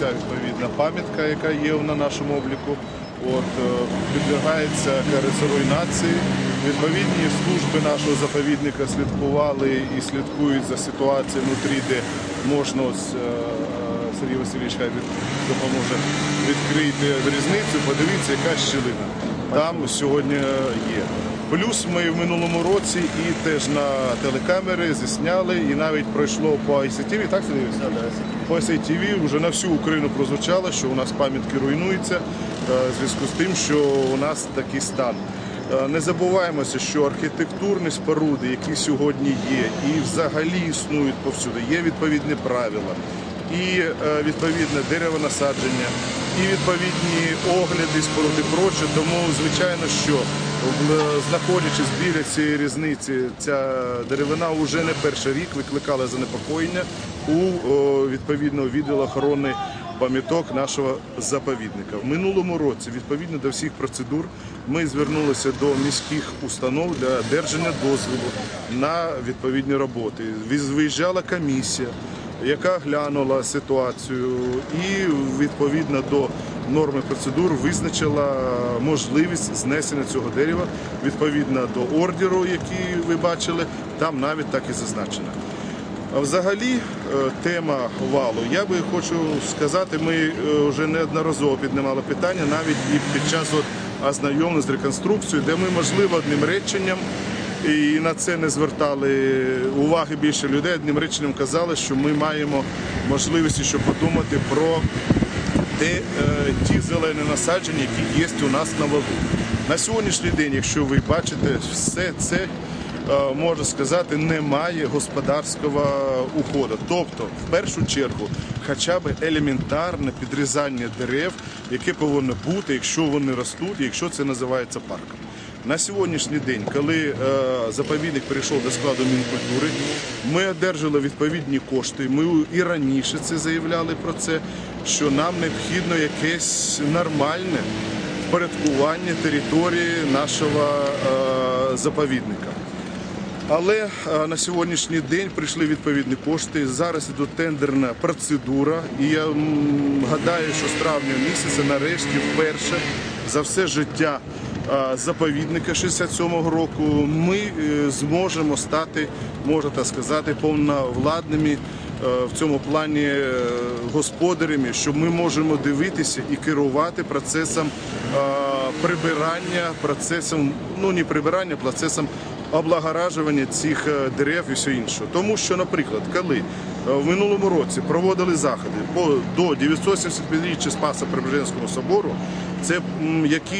вся відповідна пам'ятка, яка є на нашому обліку. От, е, підлягається руйнації. Відповідні служби нашого заповідника слідкували і слідкують за ситуацією внутрі, де можна ось, е, Сергій Васильович хай допоможе відкрити різницю, подивіться, яка щілина. Там сьогодні є. Плюс ми в минулому році і теж на телекамери зісняли, і навіть пройшло по ICTV, так Сергій? По ICTV вже на всю Україну прозвучало, що у нас пам'ятки руйнуються е, в зв'язку з тим, що у нас такий стан. Е, Не забуваємося, що архітектурні споруди, які сьогодні є, і взагалі існують повсюди, є відповідні правила, і е, відповідне деревонасадження, і відповідні огляди споруд і проче. Тому, звичайно, що знаходячись біля цієї різниці, ця деревина вже не перший рік викликала занепокоєння у відповідного відділу охорони пам'яток нашого заповідника. В минулому році, відповідно до всіх процедур, ми звернулися до міських установ для одержання дозволу на відповідні роботи. Виїжджала комісія, яка глянула ситуацію і відповідно до норми процедур визначила можливість знесення цього дерева відповідно до ордеру, який ви бачили, там навіть так і зазначено. Взагалі е, тема валу, я би хочу сказати, ми е, вже неодноразово піднімали питання, навіть і під час ознайомлення з реконструкцією, де ми, можливо, одним реченням, і на це не звертали уваги більше людей, одним реченням казали, що ми маємо можливість ще подумати про те, е, ті зелені насадження, які є у нас на валу. На сьогоднішній день, якщо ви бачите, все це е, можна сказати, немає господарського уходу. Тобто, в першу чергу, хоча б елементарне підрізання дерев, яке повинно бути, якщо вони ростуть, якщо це називається парком. На сьогоднішній день, коли е, заповідник перейшов до складу Мінкультури, ми одержали відповідні кошти. Ми і раніше це заявляли про це, що нам необхідно якесь нормальне впорядкування території нашого е, заповідника. Але е, на сьогоднішній день прийшли відповідні кошти. Зараз іде тендерна процедура, і я гадаю, що з травня місяця нарешті вперше за все життя заповідника 67-го року ми е, зможемо стати, можна так сказати, повновладними. е, В цьому плані е, господарями, що ми можемо дивитися і керувати процесом е, прибирання, процесом, ну не прибирання, процесом облагоражування цих е, дерев і все інше. Тому що, наприклад, коли е, в минулому році проводили заходи по до 975-річчя Спаса Преображенського собору, це яких